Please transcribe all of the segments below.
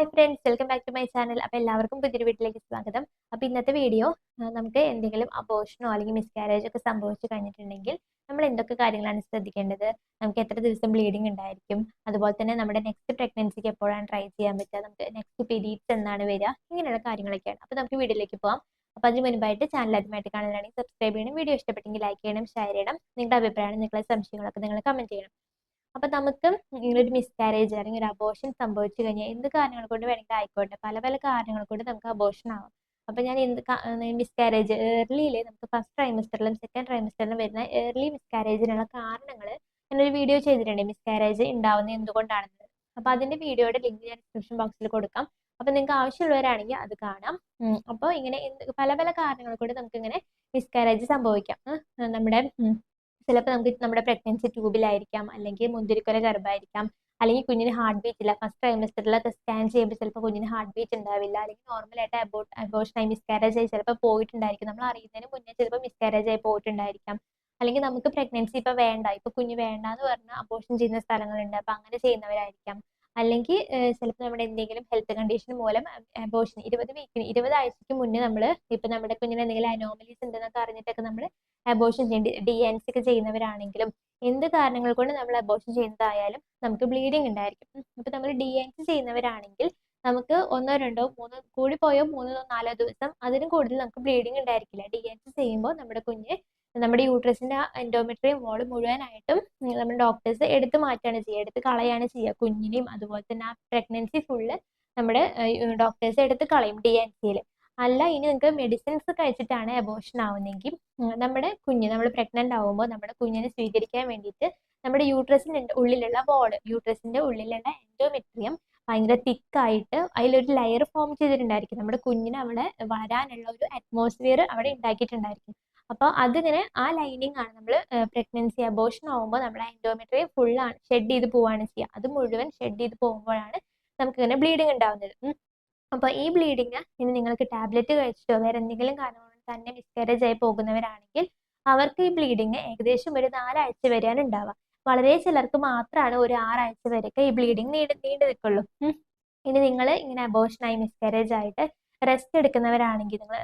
Hi friends welcome back to my channel. അപ്പോൾ എല്ലാവർക്കും പുതിയൊരു വീട്ടിലേക്ക് സ്വാഗതം. അപ്പോൾ ഇന്നത്തെ വീഡിയോ നമുക്ക് എന്തെങ്കിലും അബോഷനോ അല്ലെങ്കിൽ മിസ്കാരേജ് ഒക്കെ സംഭവിച്ചു കഴിഞ്ഞിട്ടുണ്ടെങ്കിൽ നമ്മൾ എന്തൊക്കെ കാര്യങ്ങളാണ് ശ്രദ്ധിക്കേണ്ടത്? നമുക്ക് എത്ര ദിവസം ബ്ലീഡിംഗ് ഉണ്ടായിരിക്കും? അതുപോലെ തന്നെ നമ്മുടെ നെക്സ്റ്റ് പ്രഗ്നൻസിക്ക് എപ്പോഴാണ് ട്രൈ ചെയ്യാൻ പറ്റുക? നമുക്ക് നെക്സ്റ്റ് പീരീഡ്സ് എന്നാണ് വരിക? ഇങ്ങനെയുള്ള കാര്യങ്ങളൊക്കെയാണ്. അപ്പോൾ നമുക്ക് വീഡിയോയിലേക്ക് പോകാം അപ്പോൾ അതിന് മുൻപായിട്ട് ചാനൽ ആദ്യമായിട്ട് കാണുന്നതാണെങ്കിൽ സബ്സ്ക്രൈബ് ചെയ്യണം. വീഡിയോ ഇഷ്ടപ്പെട്ടെങ്കിൽ ലൈക്ക് ചെയ്യണം ഷെയർ ചെയ്യണം. നിങ്ങളുടെ അഭിപ്രായം നിങ്ങളുടെ സംശയങ്ങളൊക്കെ നിങ്ങൾ കമന്റ് ചെയ്യണം. അപ്പൊ നമുക്ക് ഒരു മിസ്കാരേജ് അല്ലെങ്കിൽ ഒരു അബോഷൻ സംഭവിച്ചു കഴിഞ്ഞാൽ എന്ത് കാരണങ്ങൾ കൊണ്ട് വേണമെങ്കിൽ ആയിക്കോട്ടെ. പല പല കാരണങ്ങൾ കൊണ്ട് നമുക്ക് അബോഷൻ ആവാം. അപ്പൊ ഞാൻ എന്ത് മിസ്കാരേജ് ഏർലിയിൽ നമുക്ക് ഫസ്റ്റ് ട്രൈമിസ്റ്ററിലും സെക്കൻഡ് ട്രൈമിസ്റ്ററിലും വരുന്ന ഏർലി മിസ്കാരേജിനുള്ള കാരണങ്ങൾ ഞാനൊരു വീഡിയോ ചെയ്തിട്ടുണ്ട്. മിസ്കാരേജ് ഉണ്ടാവുന്നത് എന്തുകൊണ്ടാണെന്ന്. അപ്പൊ അതിന്റെ വീഡിയോയുടെ ലിങ്ക് ഞാൻ ഡിസ്ക്രിപ്ഷൻ ബോക്സിൽ കൊടുക്കാം. അപ്പൊ നിങ്ങൾക്ക് ആവശ്യമുള്ളവരാണെങ്കിൽ അത് കാണാം. അപ്പോൾ ഇങ്ങനെ പല പല കാരണങ്ങൾ കൊണ്ട് നമുക്ക് ഇങ്ങനെ മിസ്കാരേജ് സംഭവിക്കാം നമ്മുടെ ചിലപ്പോൾ നമുക്ക് നമ്മുടെ പ്രഗ്നൻസി ട്യൂബിലായിരിക്കാം അല്ലെങ്കിൽ മുന്തിരിക്കൊല ഗർഭമായിരിക്കാം അല്ലെങ്കിൽ കുഞ്ഞിന് ഹാർട്ട് ബീറ്റ് ഇല്ല. ഫസ്റ്റ് ട്രൈമിസ്റ്ററിലൊക്കെ സ്കാൻ ചെയ്യുമ്പോൾ ചിലപ്പോൾ കുഞ്ഞിന് ഹാർട്ട് ബീറ്റ് ഉണ്ടാവില്ല അല്ലെങ്കിൽ നോർമലായിട്ട് അബോട്ട് അബോഷൻ ആയി മിസ്കാരേജ് ആയി ചിലപ്പോൾ പോയിട്ടുണ്ടായിരിക്കും. നമ്മൾ അറിയുന്നതിന് മുന്നേ ചിലപ്പോൾ മിസ്കാരേജ് ആയി പോയിട്ടുണ്ടായിരിക്കാം. അല്ലെങ്കിൽ നമുക്ക് പ്രഗ്നൻസി ഇപ്പൊ വേണ്ട. ഇപ്പൊ കുഞ്ഞ് വേണ്ട എന്ന് പറഞ്ഞാൽ അബോഷൻ ചെയ്യുന്ന സ്ഥലങ്ങളുണ്ട്. അപ്പൊ അങ്ങനെ ചെയ്യുന്നവരായിരിക്കാം. അല്ലെങ്കിൽ ചിലപ്പോൾ നമ്മുടെ എന്തെങ്കിലും ഹെൽത്ത് കണ്ടീഷൻ മൂലം അബോഷൻ ഇരുപത് വീക്കിന് ഇരുപത് ആഴ്ചക്ക് മുന്നേ നമ്മൾ ഇപ്പം നമ്മുടെ കുഞ്ഞിന് എന്തെങ്കിലും അനോമലീസ് ഉണ്ടെന്നൊക്കെ അറിഞ്ഞിട്ടൊക്കെ നമ്മൾ അബോഷൻ ചെയ്യേണ്ടി ഡി എൻ സി ഒക്കെ ചെയ്യുന്നവരാണെങ്കിലും എന്ത് കാരണങ്ങൾ കൊണ്ട് നമ്മൾ അബോഷൻ ചെയ്യുന്നതായാലും നമുക്ക് ബ്ലീഡിങ് ഉണ്ടായിരിക്കും. അപ്പം നമ്മൾ ഡി എൻ സി ചെയ്യുന്നവരാണെങ്കിൽ നമുക്ക് ഒന്നോ രണ്ടോ മൂന്നോ കൂടി പോയോ മൂന്നോ നാലോ ദിവസം അതിനും കൂടുതൽ നമുക്ക് ബ്ലീഡിങ് ഉണ്ടായിരിക്കില്ല. ഡി എൻ സി ചെയ്യുമ്പോൾ നമ്മുടെ കുഞ്ഞ് നമ്മുടെ യൂട്രസിന്റെ എൻഡോമെട്രിയം വോൾ മുഴുവനായിട്ടും നമ്മുടെ ഡോക്ടേഴ്സ് എടുത്തു മാറ്റാണ് ചെയ്യുക. എടുത്ത് കളയാണ് ചെയ്യുക. കുഞ്ഞിനെയും അതുപോലെ തന്നെ ആ പ്രഗ്നൻസി ഫുള്ള് നമ്മുടെ ഡോക്ടേഴ്സ് എടുത്ത് കളയും ഡി എൻ സിയിൽ അല്ല ഇനി നിങ്ങൾക്ക് മെഡിസിൻസ് കഴിച്ചിട്ടാണ് അബോഷൻ ആവുന്നെങ്കിൽ നമ്മുടെ കുഞ്ഞ് നമ്മൾ പ്രഗ്നന്റ് ആവുമ്പോൾ നമ്മുടെ കുഞ്ഞിനെ സ്വീകരിക്കാൻ വേണ്ടിയിട്ട് നമ്മുടെ യൂട്രസിന്റെ ഉള്ളിലുള്ള വോൾ യൂട്രസിന്റെ ഉള്ളിലുള്ള എൻഡോമെട്രിയം ഭയങ്കര തിക്കായിട്ട് അതിലൊരു ലെയർ ഫോം ചെയ്തിട്ടുണ്ടായിരിക്കും. നമ്മുടെ കുഞ്ഞിന് അവിടെ വരാനുള്ള ഒരു അറ്റ്മോസ്ഫിയർ അവിടെ ഉണ്ടാക്കിയിട്ടുണ്ടായിരിക്കും. അപ്പോൾ അതിങ്ങനെ ആ ലൈനിങ് ആണ് നമ്മൾ പ്രഗ്നൻസി അബോഷൻ ആവുമ്പോൾ നമ്മുടെ ഫുൾ ഫുള്ളാണ് ഷെഡ് ചെയ്ത് പോവാണ് ചെയ്യുക അത് മുഴുവൻ ഷെഡ് ചെയ്ത് പോകുമ്പോഴാണ് നമുക്ക് ഇങ്ങനെ ബ്ലീഡിങ് ഉണ്ടാവുന്നത്. അപ്പോൾ അപ്പൊ ഈ ബ്ലീഡിങ് ഇനി നിങ്ങൾക്ക് ടാബ്ലറ്റ് കഴിച്ചിട്ടോ വേറെ എന്തെങ്കിലും കാരണം തന്നെ മിസ്കാരേജ് ആയി പോകുന്നവരാണെങ്കിൽ അവർക്ക് ഈ ബ്ലീഡിങ് ഏകദേശം ഒരു നാലാഴ്ച വരെയാണ് ഉണ്ടാവുക. വളരെ ചിലർക്ക് മാത്രമാണ് ഒരു ആറാഴ്ച വരെയൊക്കെ ഈ ബ്ലീഡിങ് നീണ്ടു നീണ്ടു നിൽക്കുള്ളൂ. ഇനി നിങ്ങൾ ഇങ്ങനെ അബോഷനായി മിസ്കാരേജ് ആയിട്ട് റെസ്റ്റ് എടുക്കുന്നവരാണെങ്കിൽ നിങ്ങൾ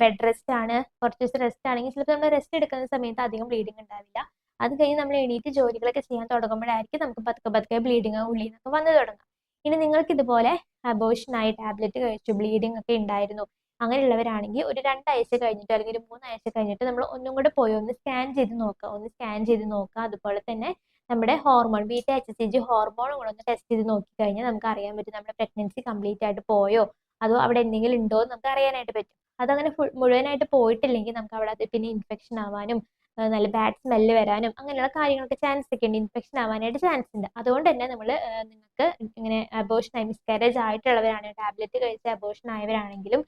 ബെഡ് റെസ്റ്റ് ആണ് കുറച്ച് ദിവസം റെസ്റ്റ് ആണെങ്കിൽ ചിലപ്പോൾ നമ്മൾ റെസ്റ്റ് എടുക്കുന്ന സമയത്ത് അധികം ബ്ലീഡിങ് ഉണ്ടാവില്ല. അത് കഴിഞ്ഞ് നമ്മൾ എണീറ്റ് ജോലികളൊക്കെ ചെയ്യാൻ തുടങ്ങുമ്പോഴായിരിക്കും നമുക്ക് പതുക്കെ പതുക്കെ ബ്ലീഡിങ് ഉള്ളിൽ നിന്നൊക്കെ വന്നു തുടങ്ങും. ഇനി നിങ്ങൾക്ക് ഇതുപോലെ അബോഷനായി ടാബ്ലറ്റ് കഴിച്ചു ബ്ലീഡിംഗ് ഒക്കെ ഉണ്ടായിരുന്നു അങ്ങനെയുള്ളവരാണെങ്കിൽ ഒരു രണ്ടാഴ്ച കഴിഞ്ഞിട്ട് അല്ലെങ്കിൽ ഒരു മൂന്നാഴ്ച കഴിഞ്ഞിട്ട് നമ്മൾ ഒന്നും കൂടെ പോയി ഒന്ന് സ്കാൻ ചെയ്ത് നോക്കുക. ഒന്ന് സ്കാൻ ചെയ്ത് നോക്കുക. അതുപോലെ തന്നെ നമ്മുടെ hormone beta H S C G ഹോർമോണും കൂടെ ഒന്ന് ടെസ്റ്റ് ചെയ്ത് നോക്കി കഴിഞ്ഞാൽ നമുക്ക് അറിയാൻ പറ്റും നമ്മുടെ പ്രഗ്നൻസി കംപ്ലീറ്റ് ആയിട്ട് പോയോ അതോ അവിടെ എന്തെങ്കിലും ഉണ്ടോ എന്ന് നമുക്ക് അറിയാനായിട്ട് പറ്റും. അതങ്ങനെ ഫുൾ മുഴുവനായിട്ട് പോയിട്ടില്ലെങ്കിൽ നമുക്ക് അവിടെ പിന്നെ ഇൻഫെക്ഷൻ ആവാനും നല്ല ബാഡ് സ്മെല്ല് വരാനും അങ്ങനെയുള്ള കാര്യങ്ങളൊക്കെ ചാൻസ് ഒക്കെ ഉണ്ട്. ഇൻഫെക്ഷൻ ആവാനായിട്ട് ചാൻസ് ഉണ്ട്. അതുകൊണ്ട് തന്നെ നമ്മൾ നിങ്ങൾക്ക് ഇങ്ങനെ അബോഷൻ ആയി മിസ്കാരേജ് ആയിട്ടുള്ളവരാണ് ടാബ്ലറ്റ് കഴിച്ച അബോഷൻ ആയവരാണെങ്കിലും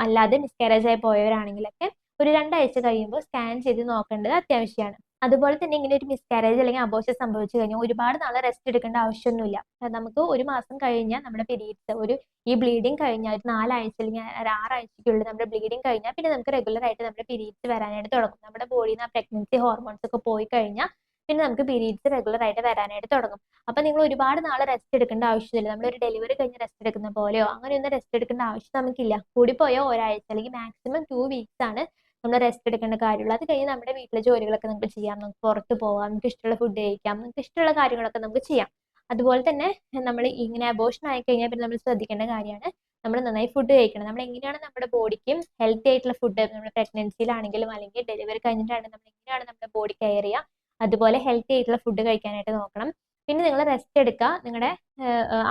അല്ലാതെ മിസ്കാരേജ് ആയി പോയവരാണെങ്കിലൊക്കെ ഒരു രണ്ടാഴ്ച കഴിയുമ്പോൾ സ്കാൻ ചെയ്ത് നോക്കേണ്ടത് അത്യാവശ്യമാണ്. അതുപോലെ തന്നെ ഇങ്ങനെ ഒരു മിസ്കാരേജ് അല്ലെങ്കിൽ അബോഷം സംഭവിച്ചു കഴിഞ്ഞാൽ ഒരുപാട് നാളെ റെസ്റ്റ് എടുക്കേണ്ട ആവശ്യമൊന്നുമില്ല. നമുക്ക് ഒരു മാസം കഴിഞ്ഞാൽ നമ്മുടെ പിരീഡ്സ് ഒരു ഈ ബ്ലീഡിങ് കഴിഞ്ഞാൽ ഒരു നാലാഴ്ച അല്ലെങ്കിൽ ആറാഴ്ചയ്ക്കുള്ളിൽ നമ്മുടെ ബ്ലീഡിങ് കഴിഞ്ഞാൽ പിന്നെ നമുക്ക് റെഗുലർ ആയിട്ട് നമ്മുടെ പിരീഡ്സ് വരാനായിട്ട് തുടങ്ങും. നമ്മുടെ ബോഡിയിൽ നിന്ന് ആ പ്രഗ്നൻസി ഹോർമോൺസ് ഒക്കെ പോയി കഴിഞ്ഞാൽ പിന്നെ നമുക്ക് പീരീഡ്സ് റെഗുലർ ആയിട്ട് വരാനായിട്ട് തുടങ്ങും. അപ്പൊ നിങ്ങൾ ഒരുപാട് നാളെ റെസ്റ്റ് എടുക്കേണ്ട ആവശ്യമില്ല. നമ്മൾ ഒരു ഡെലിവറി കഴിഞ്ഞ് റെസ്റ്റ് എടുക്കുന്ന പോലെയോ അങ്ങനെയൊന്നും റെസ്റ്റ് എടുക്കേണ്ട ആവശ്യം നമുക്കില്ല. കൂടിപ്പോയോ ഒരാഴ്ച അല്ലെങ്കിൽ മാക്സിമം ടു വീക്സ് ആണ് നമ്മൾ റെസ്റ്റ് എടുക്കേണ്ട കാര്യമുള്ളൂ. അത് കഴിഞ്ഞ് നമ്മുടെ വീട്ടിലെ ജോലികളൊക്കെ നമുക്ക് ചെയ്യാം. നമുക്ക് പുറത്ത് പോവാം. നമുക്ക് ഇഷ്ടമുള്ള ഫുഡ് കഴിക്കാം. നമുക്ക് ഇഷ്ടമുള്ള കാര്യങ്ങളൊക്കെ നമുക്ക് ചെയ്യാം. അതുപോലെ തന്നെ നമ്മൾ ഇങ്ങനെ അബോഷൻ ആയി കഴിഞ്ഞാൽ പിന്നെ നമ്മൾ ശ്രദ്ധിക്കേണ്ട കാര്യമാണ്. നമ്മൾ നന്നായി ഫുഡ് കഴിക്കണം. നമ്മൾ എങ്ങനെയാണ് നമ്മുടെ ബോഡിക്കും ഹെൽത്തി ആയിട്ടുള്ള ഫുഡ് നമ്മുടെ പ്രഗ്നൻസിയിലാണെങ്കിലും അല്ലെങ്കിൽ ഡെലിവറി കഴിഞ്ഞിട്ടാണ് നമ്മൾ എങ്ങനെയാണ് നമ്മുടെ ബോഡി കെയർ ചെയ്യുക. അതുപോലെ ഹെൽത്തി ആയിട്ടുള്ള ഫുഡ് കഴിക്കാനായിട്ട് നോക്കണം. പിന്നെ നിങ്ങൾ റെസ്റ്റ് എടുക്കുക. നിങ്ങളുടെ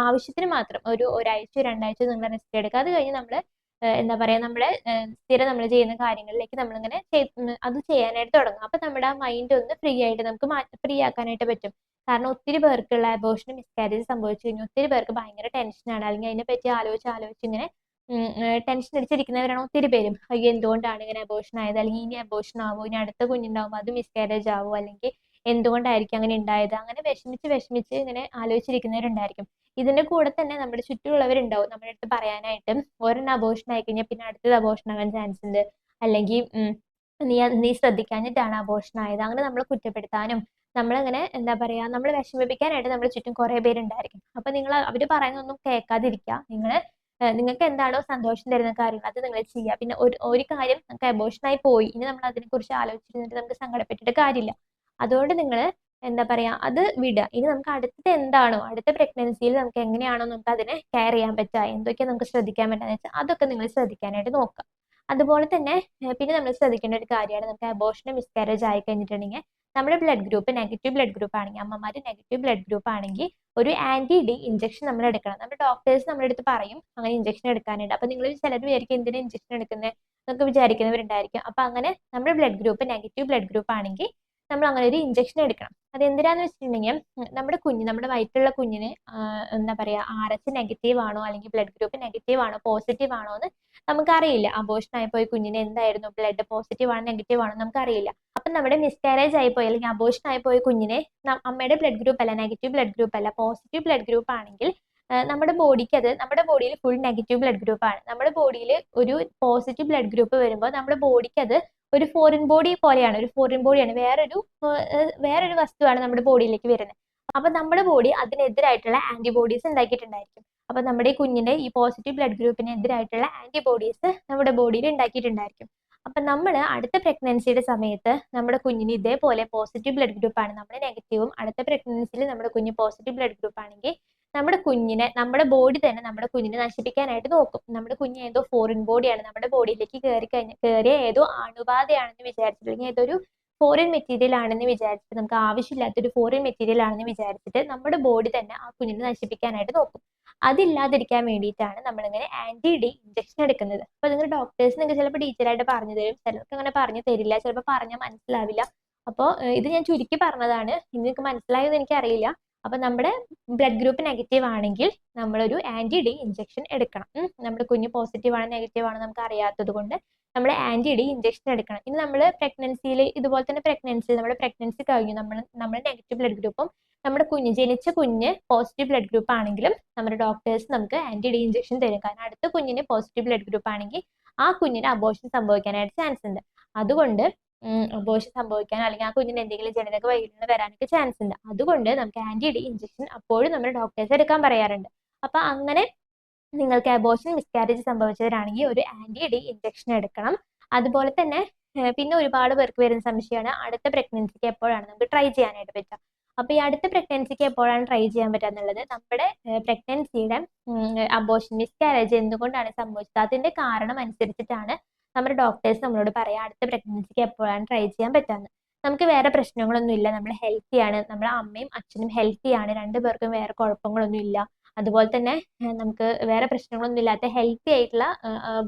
ആവശ്യത്തിന് മാത്രം ഒരു ഒരാഴ്ച രണ്ടാഴ്ച നിങ്ങൾ റെസ്റ്റ് എടുക്കുക. അത് കഴിഞ്ഞ് നമ്മൾ എന്താ പറയാ നമ്മൾ സ്ഥിരം നമ്മൾ ചെയ്യുന്ന കാര്യങ്ങളിലേക്ക് നമ്മളിങ്ങനെ അത് ചെയ്യാനായിട്ട് തുടങ്ങും. അപ്പൊ നമ്മുടെ ആ മൈൻഡ് ഒന്ന് ഫ്രീ ആയിട്ട് നമുക്ക് ഫ്രീ ആക്കാനായിട്ട് പറ്റും. കാരണം ഒത്തിരി പേർക്കുള്ള അബോഷനും മിസ്കാരേജ് സംഭവിച്ചു കഴിഞ്ഞാൽ ഒത്തിരി പേർക്ക് ഭയങ്കര ടെൻഷനാണ് അല്ലെങ്കിൽ അതിനെ പറ്റി ആലോചിച്ച് ആലോചിച്ച് ഇങ്ങനെ ടെൻഷൻ അടിച്ചിരിക്കുന്നവരാണ് ഒത്തിരി പേരും. അയ്യോ എന്തുകൊണ്ടാണ് ഇങ്ങനെ അബോഷൻ ആയത്? അല്ലെങ്കിൽ ഇനി അബോഷൻ ആവോ? ഇനി അടുത്ത കുഞ്ഞുണ്ടാവുമ്പോൾ അത് മിസ്കാരേജ് ആവോ? അല്ലെങ്കിൽ എന്തുകൊണ്ടായിരിക്കും അങ്ങനെ ഉണ്ടായത്? അങ്ങനെ വിഷമിച്ച് വിഷമിച്ച് ഇങ്ങനെ ആലോചിച്ചിരിക്കുന്നവരുണ്ടായിരിക്കും. ഇതിന്റെ കൂടെ തന്നെ നമ്മുടെ ചുറ്റുമുള്ളവരുണ്ടാവും. നമ്മുടെ അടുത്ത് പറയാനായിട്ട് ഒരെണ്ണം അബോഷൻ ആയി കഴിഞ്ഞാൽ പിന്നെ അടുത്തത് അബോഷൻ ആവാൻ ചാൻസ് ഉണ്ട്. അല്ലെങ്കിൽ നീ നീ ശ്രദ്ധിക്കാഞ്ഞിട്ടാണ് അബോഷൻ ആയത്. അങ്ങനെ നമ്മളെ കുറ്റപ്പെടുത്താനും നമ്മളങ്ങനെ എന്താ പറയാ നമ്മൾ വിഷമിപ്പിക്കാനായിട്ട് നമ്മുടെ ചുറ്റും കുറേ പേരുണ്ടായിരിക്കും. അപ്പൊ നിങ്ങൾ അവർ പറയുന്നൊന്നും കേൾക്കാതിരിക്കുക. നിങ്ങൾ നിങ്ങൾക്ക് എന്താണോ സന്തോഷം തരുന്ന കാര്യങ്ങൾ അത് നിങ്ങൾ ചെയ്യുക. പിന്നെ ഒരു ഒരു കാര്യം നമുക്ക് അബോഷനായി പോയി. ഇനി നമ്മൾ അതിനെക്കുറിച്ച് ആലോചിച്ചിരുന്നിട്ട് നമുക്ക് സങ്കടപ്പെട്ടിട്ട് കാര്യമില്ല. അതുകൊണ്ട് നിങ്ങൾ എന്താ പറയാ അത് വിടുക. ഇനി നമുക്ക് അടുത്തത് എന്താണോ അടുത്ത പ്രഗ്നൻസിയിൽ നമുക്ക് എങ്ങനെയാണോ നമുക്ക് അതിനെ കെയർ ചെയ്യാൻ പറ്റുക എന്തൊക്കെയാണ് നമുക്ക് ശ്രദ്ധിക്കാൻ പറ്റുക അതൊക്കെ നിങ്ങൾ ശ്രദ്ധിക്കാനായിട്ട് നോക്കുക. അതുപോലെ തന്നെ പിന്നെ നമ്മൾ ശ്രദ്ധിക്കേണ്ട ഒരു കാര്യമാണ് നമുക്ക് അബോഷന് മിസ്കാരേജ് ആയി കഴിഞ്ഞിട്ടുണ്ടെങ്കിൽ നമ്മുടെ blood group negative blood group ആണെങ്കിൽ അമ്മമാർ നെഗറ്റീവ് ബ്ലഡ് ഗ്രൂപ്പ് ആണെങ്കിൽ ഒരു ആന്റി ഡി ഇഞ്ചക്ഷൻ നമ്മൾ എടുക്കണം. നമ്മുടെ ഡോക്ടേഴ്സ് നമ്മുടെ അടുത്ത് പറയും അങ്ങനെ ഇഞ്ചക്ഷൻ എടുക്കാനായിട്ട് അപ്പൊ നിങ്ങൾ ചിലർ വിചാരിക്കും എന്തിനാ ഇഞ്ചക്ഷൻ എടുക്കുന്നത് എന്നൊക്കെ വിചാരിക്കുന്നവരുണ്ടായിരിക്കും. അപ്പൊ അങ്ങനെ നമ്മുടെ blood group negative blood group ആണെങ്കിൽ നമ്മൾ അങ്ങനെ ഒരു ഇഞ്ചക്ഷൻ എടുക്കണം. അത് എന്തിനാന്ന് വെച്ചിട്ടുണ്ടെങ്കിൽ നമ്മുടെ കുഞ്ഞ് നമ്മുടെ വയറ്റിലുള്ള കുഞ്ഞിന് എന്താ പറയാ ആർ എച്ച് നെഗറ്റീവ് ആണോ അല്ലെങ്കിൽ ബ്ലഡ് ഗ്രൂപ്പ് നെഗറ്റീവ് ആണോ പോസിറ്റീവ് ആണോ എന്ന് നമുക്കറിയില്ല. അബോഷൻ ആയിപ്പോയി കുഞ്ഞിന് എന്തായിരുന്നു? ബ്ലഡ് പോസിറ്റീവ് ആണോ നെഗറ്റീവ് ആണോ നമുക്കറിയില്ല. അപ്പം നമ്മുടെ മിസ്കാരേജ് ആയിപ്പോയി അല്ലെങ്കിൽ അബോഷൻ ആയിപ്പോയി കുഞ്ഞിനെ അമ്മയുടെ ബ്ലഡ് ഗ്രൂപ്പ് അല്ല നെഗറ്റീവ് ബ്ലഡ് ഗ്രൂപ്പ് അല്ല പോസിറ്റീവ് ബ്ലഡ് ഗ്രൂപ്പ് ആണെങ്കിൽ നമ്മുടെ ബോഡിക്ക് അത് നമ്മുടെ ബോഡിയിൽ ഫുൾ നെഗറ്റീവ് ബ്ലഡ് ഗ്രൂപ്പ് ആണ്. നമ്മുടെ ബോഡിയിൽ ഒരു പോസിറ്റീവ് ബ്ലഡ് ഗ്രൂപ്പ് വരുമ്പോൾ നമ്മുടെ ബോഡിക്ക് അത് ഒരു ഫോറിൻ ബോഡി പോലെയാണ് ഒരു ഫോറിൻ ബോഡിയാണ് വേറൊരു വേറൊരു വസ്തുവാണ് നമ്മുടെ ബോഡിയിലേക്ക് വരുന്നത്. അപ്പൊ നമ്മുടെ ബോഡി അതിനെതിരായിട്ടുള്ള ആന്റിബോഡീസ് ഉണ്ടാക്കിയിട്ടുണ്ടായിരിക്കും. അപ്പൊ നമ്മുടെ കുഞ്ഞിന്റെ ഈ പോസിറ്റീവ് ബ്ലഡ് ഗ്രൂപ്പിന് എതിരായിട്ടുള്ള ആന്റിബോഡീസ് നമ്മുടെ ബോഡിയിൽ ഉണ്ടാക്കിയിട്ടുണ്ടായിരിക്കും. അപ്പൊ നമ്മൾ അടുത്ത പ്രഗ്നൻസിയുടെ സമയത്ത് നമ്മുടെ കുഞ്ഞിന് ഇതേപോലെ പോസിറ്റീവ് ബ്ലഡ് ഗ്രൂപ്പ് ആണ്. നമ്മുടെ നെഗറ്റീവും അടുത്ത പ്രഗ്നൻസിയിൽ നമ്മുടെ കുഞ്ഞ് പോസിറ്റീവ് ബ്ലഡ് ഗ്രൂപ്പ് ആണെങ്കിൽ നമ്മുടെ കുഞ്ഞിനെ നമ്മുടെ ബോഡി തന്നെ നമ്മുടെ കുഞ്ഞിനെ നശിപ്പിക്കാനായിട്ട് നോക്കും. നമ്മുടെ കുഞ്ഞ് ഏതോ ഫോറിൻ ബോഡിയാണ് നമ്മുടെ ബോഡിയിലേക്ക് കയറി കഴിഞ്ഞ കയറിയ ഏതോ അണുബാധയാണെന്ന് വിചാരിച്ചിട്ട് അല്ലെങ്കിൽ ഒരു ഫോറിൻ മെറ്റീരിയൽ ആണെന്ന് വിചാരിച്ചിട്ട് നമുക്ക് ആവശ്യമില്ലാത്തൊരു ഫോറിൻ മെറ്റീരിയൽ ആണെന്ന് വിചാരിച്ചിട്ട് നമ്മുടെ ബോഡി തന്നെ ആ കുഞ്ഞിനെ നശിപ്പിക്കാനായിട്ട് നോക്കും. അതില്ലാതിരിക്കാൻ വേണ്ടിയിട്ടാണ് നമ്മളിങ്ങനെ ആന്റി ഡി ഇഞ്ചക്ഷൻ എടുക്കുന്നത്. അപ്പൊ നിങ്ങൾ ഡോക്ടേഴ്സ് നിങ്ങൾക്ക് ചിലപ്പോൾ ടീച്ചറായിട്ട് പറഞ്ഞു തരും. ചിലർക്ക് അങ്ങനെ പറഞ്ഞു തരില്ല. ചിലപ്പോൾ പറഞ്ഞാൽ മനസ്സിലാവില്ല. അപ്പോൾ ഇത് ഞാൻ ചുരുക്കി പറഞ്ഞതാണ്. നിങ്ങൾക്ക് മനസ്സിലായെന്ന് എനിക്കറിയില്ല. അപ്പൊ നമ്മുടെ ബ്ലഡ് ഗ്രൂപ്പ് നെഗറ്റീവ് ആണെങ്കിൽ നമ്മളൊരു ആന്റി ഡി ഇഞ്ചെക്ഷൻ എടുക്കണം നമ്മുടെ കുഞ്ഞ് പോസിറ്റീവ് ആണ് നെഗറ്റീവ് ആണ് നമുക്ക് അറിയാത്തത് കൊണ്ട് നമ്മൾ ആന്റി ഡി ഇഞ്ചെക്ഷൻ എടുക്കണം. ഇനി നമ്മൾ പ്രഗ്നൻസിയിൽ ഇതുപോലെ തന്നെ പ്രഗ്നൻസി നമ്മുടെ പ്രഗ്നൻസി കഴിഞ്ഞു. നമ്മൾ നമ്മൾ നെഗറ്റീവ് ബ്ലഡ് ഗ്രൂപ്പും നമ്മുടെ കുഞ്ഞ് ജനിച്ച കുഞ്ഞ് പോസിറ്റീവ് ബ്ലഡ് ഗ്രൂപ്പ് ആണെങ്കിലും നമ്മുടെ ഡോക്ടേഴ്സ് നമുക്ക് ആന്റി ഡി ഇഞ്ചെക്ഷൻ തരും. കാരണം അടുത്ത കുഞ്ഞിന് പോസിറ്റീവ് ബ്ലഡ് ഗ്രൂപ്പ് ആണെങ്കിൽ ആ കുഞ്ഞിന് അബോഷൻ സംഭവിക്കാനായിട്ട് ചാൻസ് ഉണ്ട്. അതുകൊണ്ട് അബോഷൻ സംഭവിക്കാൻ അല്ലെങ്കിൽ ആ കുഞ്ഞിന് എന്തെങ്കിലും ജനിതക വൈകല്യങ്ങൾ വരാനൊക്കെ ചാൻസ് ഉണ്ട്. അതുകൊണ്ട് നമുക്ക് ആന്റി ഡി ഇഞ്ചക്ഷൻ അപ്പോഴും നമ്മൾ ഡോക്ടേഴ്സ് എടുക്കാൻ പറയാറുണ്ട്. അപ്പൊ അങ്ങനെ നിങ്ങൾക്ക് അബോഷൻ മിസ്കാരേജ് സംഭവിച്ചവരാണെങ്കിൽ ഒരു ആന്റി ഡി ഇഞ്ചക്ഷൻ എടുക്കണം. അതുപോലെ തന്നെ പിന്നെ ഒരുപാട് പേർക്ക് വരുന്ന സംശയമാണ് അടുത്ത പ്രഗ്നൻസിക്ക് എപ്പോഴാണ് നമുക്ക് ട്രൈ ചെയ്യാനായിട്ട് പറ്റുക. അപ്പൊ ഈ അടുത്ത പ്രഗ്നൻസിക്ക് എപ്പോഴാണ് ട്രൈ ചെയ്യാൻ പറ്റുക എന്നുള്ളത് നമ്മുടെ പ്രഗ്നൻസിയുടെ അബോഷൻ മിസ്കാരേജ് എന്തുകൊണ്ടാണ് സംഭവിച്ചത്? അതിന്റെ കാരണം അനുസരിച്ചിട്ടാണ് നമ്മുടെ ഡോക്ടേഴ്സ് നമ്മളോട് പറയാം അടുത്ത പ്രഗ്നൻസിക്ക് എപ്പോഴാണ് ട്രൈ ചെയ്യാൻ പറ്റാന്ന്? നമുക്ക് വേറെ പ്രശ്നങ്ങളൊന്നും ഇല്ല. നമ്മൾ ഹെൽത്തിയാണ് നമ്മുടെ അമ്മയും അച്ഛനും ഹെൽത്തിയാണ് രണ്ടു പേർക്കും വേറെ കുഴപ്പങ്ങളൊന്നും ഇല്ല. അതുപോലെ തന്നെ നമുക്ക് വേറെ പ്രശ്നങ്ങളൊന്നും ഇല്ലാത്ത ഹെൽത്തി ആയിട്ടുള്ള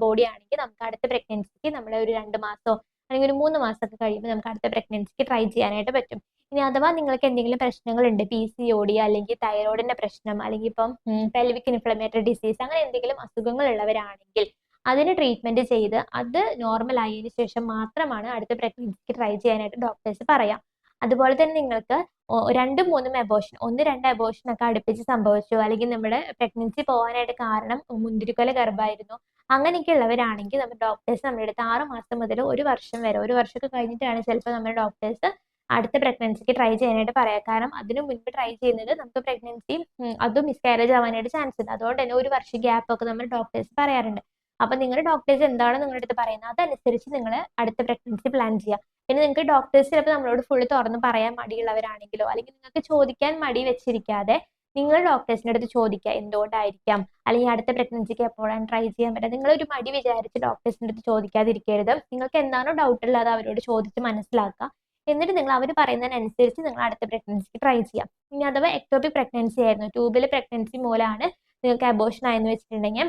ബോഡി ആണെങ്കിൽ നമുക്ക് അടുത്ത പ്രഗ്നൻസിക്ക് നമ്മൾ ഒരു രണ്ട് മാസമോ അല്ലെങ്കിൽ ഒരു മൂന്ന് മാസമൊക്കെ കഴിയുമ്പോൾ നമുക്ക് അടുത്ത പ്രഗ്നൻസിക്ക് ട്രൈ ചെയ്യാനായിട്ട് പറ്റും. ഇനി അഥവാ നിങ്ങൾക്ക് എന്തെങ്കിലും പ്രശ്നങ്ങളുണ്ട് പി സി ഒ ഡി അല്ലെങ്കിൽ തൈറോയിഡിന്റെ പ്രശ്നം അല്ലെങ്കിൽ ഇപ്പം പെൽവിക് ഇൻഫ്ലമേറ്ററി ഡിസീസ് അങ്ങനെ എന്തെങ്കിലും അസുഖങ്ങൾ ഉള്ളവരാണെങ്കിൽ അതിന് ട്രീറ്റ്മെന്റ് ചെയ്ത് അത് നോർമൽ ആയതിന് ശേഷം മാത്രമാണ് അടുത്ത പ്രഗ്നൻസിക്ക് ട്രൈ ചെയ്യാനായിട്ട് ഡോക്ടേഴ്സ് പറയാം. അതുപോലെ തന്നെ നിങ്ങൾക്ക് രണ്ടും മൂന്നും അബോഷൻ ഒന്ന് രണ്ട് അബോഷൻ ഒക്കെ അടുപ്പിച്ച് സംഭവിച്ചു. അല്ലെങ്കിൽ നമ്മുടെ പ്രഗ്നൻസി പോകാനായിട്ട് കാരണം മുന്തിരിക്കൊല ഗർഭമായിരുന്നു അങ്ങനെയൊക്കെ ഉള്ളവരാണെങ്കിൽ നമ്മുടെ ഡോക്ടേഴ്സ് നമ്മുടെ അടുത്ത് ആറ് മാസം മുതൽ ഒരു വർഷം വരെ ഒരു വർഷമൊക്കെ കഴിഞ്ഞിട്ടാണ് ചിലപ്പോൾ നമ്മുടെ ഡോക്ടേഴ്സ് അടുത്ത പ്രഗ്നൻസിക്ക് ട്രൈ ചെയ്യാനായിട്ട് പറയാം. കാരണം അതിനു മുൻപ് ട്രൈ ചെയ്യുന്നത് നമുക്ക് പ്രഗ്നൻസി അതും മിസ്കാരേജ് ആവാനായിട്ട് ചാൻസ് ഉണ്ട്. അതുകൊണ്ട് തന്നെ ഒരു വർഷം ഗ്യാപ്പ് ഒക്കെ നമ്മൾ ഡോക്ടേഴ്സ് പറയാറുണ്ട്. അപ്പൊ നിങ്ങളുടെ ഡോക്ടേഴ്സ് എന്താണ് നിങ്ങളുടെ അടുത്ത് പറയുന്നത് അതനുസരിച്ച് നിങ്ങൾ അടുത്ത പ്രഗ്നൻസി പ്ലാൻ ചെയ്യുക പിന്നെ നിങ്ങൾക്ക് ഡോക്ടേഴ്സ് ചിലപ്പോൾ നമ്മളോട് ഫുള്ള് തുറന്ന് പറയാൻ മടിയുള്ളവരാണെങ്കിലോ അല്ലെങ്കിൽ നിങ്ങൾക്ക് ചോദിക്കാൻ മടി വെച്ചിരിക്കാതെ നിങ്ങൾ ഡോക്ടേഴ്സിന്റെ അടുത്ത് ചോദിക്കുക എന്തുകൊണ്ടായിരിക്കാം അല്ലെങ്കിൽ അടുത്ത പ്രഗ്നൻസിക്ക് എപ്പോഴാണ് ട്രൈ ചെയ്യാൻ പറ്റുക. നിങ്ങൾ ഒരു മടി വിചാരിച്ച് ഡോക്ടേഴ്സിന്റെ അടുത്ത് ചോദിക്കാതിരിക്കരുത്. നിങ്ങൾക്ക് എന്താണോ ഡൗട്ട് ഉള്ളത് അവരോട് ചോദിച്ച് മനസ്സിലാക്കുക എന്നിട്ട് നിങ്ങൾ അവർ പറയുന്നതിനനുസരിച്ച് നിങ്ങൾ അടുത്ത പ്രഗ്നൻസിക്ക് ട്രൈ ചെയ്യാം. ഇനി അഥവാ എക്ടോപിക് പ്രഗ്നൻസി ആയിരുന്നു ട്യൂബിലെ പ്രഗ്നൻസി മൂലമാണ് നിങ്ങൾക്ക് അബോഷൻ ആയെന്ന് വെച്ചിട്ടുണ്ടെങ്കിൽ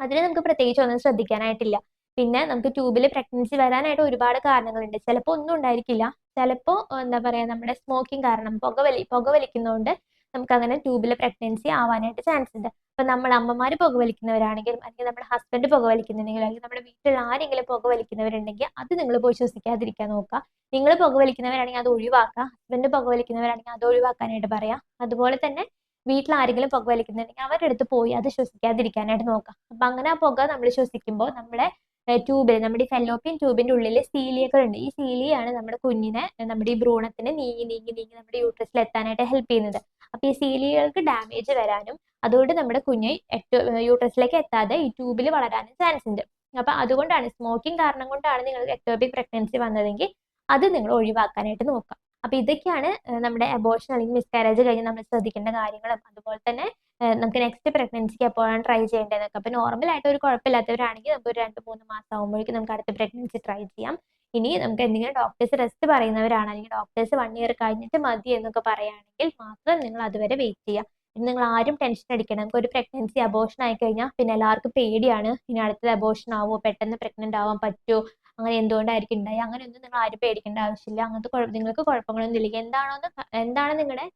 അതിന് നമുക്ക് പ്രത്യേകിച്ച് ഒന്നും ശ്രദ്ധിക്കാനായിട്ടില്ല. പിന്നെ നമുക്ക് ട്യൂബിൽ പ്രഗ്നൻസി വരാനായിട്ട് ഒരുപാട് കാരണങ്ങളുണ്ട്. ചിലപ്പോൾ ഒന്നും ഉണ്ടായിരിക്കില്ല. ചിലപ്പോൾ എന്താ പറയുക നമ്മുടെ സ്മോക്കിംഗ് കാരണം പുകവലി പുകവലിക്കുന്നതുകൊണ്ട് പുക വലിക്കുന്നതുകൊണ്ട് നമുക്ക് അങ്ങനെ ട്യൂബിൽ പ്രഗ്നൻസി ആവാനായിട്ട് ചാൻസ് ഉണ്ട്. അപ്പൊ നമ്മൾ അമ്മമാർ പുകവലിക്കുന്നവരാണെങ്കിലും അല്ലെങ്കിൽ നമ്മുടെ ഹസ്ബൻഡ് പുക വലിക്കുന്നുണ്ടെങ്കിൽ അല്ലെങ്കിൽ നമ്മുടെ വീട്ടിൽ ആരെങ്കിലും പുക വലിക്കുന്നവരുണ്ടെങ്കിൽ അത് നിങ്ങൾ പോയി ശ്വസിക്കാതിരിക്കാൻ നോക്കുക. നിങ്ങൾ പുകവലിക്കുന്നവരാണെങ്കിൽ അത് ഒഴിവാക്കുക. ഹസ്ബൻഡ് പുകവലിക്കുന്നവരാണെങ്കിൽ അത് ഒഴിവാക്കാനായിട്ട് പറയാം. അതുപോലെ തന്നെ വീട്ടിൽ ആരെങ്കിലും പുക വലിക്കുന്നുണ്ടെങ്കിൽ അവരുടെ അടുത്ത് പോയി അത് ശ്വസിക്കാതിരിക്കാനായിട്ട് നോക്കാം അപ്പൊ അങ്ങനെ ആ പുക നമ്മൾ ശ്വസിക്കുമ്പോൾ നമ്മുടെ ട്യൂബിൽ നമ്മുടെ ഈ ഫെല്ലോപ്പിയൻ ട്യൂബിന്റെ ഉള്ളിൽ സീലിയൊക്കെ ഉണ്ട്. ഈ സീലിയാണ് നമ്മുടെ കുഞ്ഞിനെ നമ്മുടെ ഈ ഭ്രൂണത്തിന് നീങ്ങി നീങ്ങി നീങ്ങി നമ്മുടെ യൂട്രസിൽ എത്താനായിട്ട് ഹെൽപ്പ് ചെയ്യുന്നത്. അപ്പൊ ഈ സീലികൾക്ക് ഡാമേജ് വരാനും അതുകൊണ്ട് നമ്മുടെ കുഞ്ഞ് യൂട്രസിലേക്ക് എത്താതെ ഈ ട്യൂബിൽ വളരാനും ചാൻസ് ഉണ്ട്. അപ്പൊ അതുകൊണ്ടാണ് സ്മോക്കിംഗ് കാരണം കൊണ്ടാണ് നിങ്ങൾക്ക് എക്ടോപിക് പ്രഗ്നൻസി വന്നതെങ്കിൽ അത് നിങ്ങൾ ഒഴിവാക്കാനായിട്ട് നോക്കാം അപ്പൊ ഇതൊക്കെയാണ് നമ്മുടെ അബോർഷൻ അല്ലെങ്കിൽ മിസ്കാരേജ് കഴിഞ്ഞ് നമ്മൾ ശ്രദ്ധിക്കേണ്ട കാര്യങ്ങളും. അതുപോലെ തന്നെ നമുക്ക് നെക്സ്റ്റ് പ്രഗ്നൻസിക്ക് എപ്പോഴാണ് ട്രൈ ചെയ്യേണ്ടതെന്നൊക്കെ. അപ്പൊ നോർമൽ ആയിട്ട് ഒരു കുഴപ്പമില്ലാത്തവരാണെങ്കിൽ നമുക്ക് ഒരു രണ്ട് മൂന്ന് മാസം ആകുമ്പോഴേക്കും നമുക്ക് അടുത്ത പ്രഗ്നൻസി ട്രൈ ചെയ്യാം. ഇനി നമുക്ക് എന്തെങ്കിലും ഡോക്ടേഴ്സ് റെസ്റ്റ് പറയുന്നവരാണ് അല്ലെങ്കിൽ ഡോക്ടേഴ്സ് വൺ ഇയർ കഴിഞ്ഞിട്ട് മതി എന്നൊക്കെ പറയുകയാണെങ്കിൽ മാത്രം നിങ്ങൾ അതുവരെ വെയിറ്റ് ചെയ്യുക. നിങ്ങൾ ആരും ടെൻഷൻ അടിക്കണം നമുക്ക് ഒരു പ്രഗ്നൻസി അബോർഷൻ ആയി കഴിഞ്ഞാൽ പിന്നെ എല്ലാവർക്കും പേടിയാണ്. ഇനി അടുത്തത് അബോർഷൻ ആവുമോ? പെട്ടെന്ന് പ്രഗ്നന്റ് ആവാൻ പറ്റുമോ? അങ്ങനെ എന്തുകൊണ്ടായിരിക്കും ഉണ്ടായി? അങ്ങനെയൊന്നും നിങ്ങൾ ആരും പേടിക്കേണ്ട ആവശ്യമില്ല. അങ്ങനത്തെ നിങ്ങൾക്ക് കുഴപ്പങ്ങളൊന്നും ഇല്ല. എന്താണോന്ന് എന്താണ് നിങ്ങളുടെ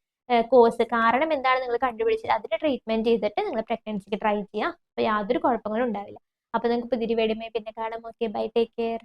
കോഴ്സ് കാരണം എന്താണ് നിങ്ങൾ കണ്ടുപിടിച്ചത്? അതിന് ട്രീറ്റ്മെന്റ് ചെയ്തിട്ട് നിങ്ങൾ പ്രഗ്നൻസിക്ക് ട്രൈ ചെയ്യുക അപ്പോൾ യാതൊരു കുഴപ്പങ്ങളും ഉണ്ടാവില്ല. അപ്പോൾ നിങ്ങൾക്ക് പുതിരി വീഡിയോ പിന്നെ കാണാം. Okay bye take care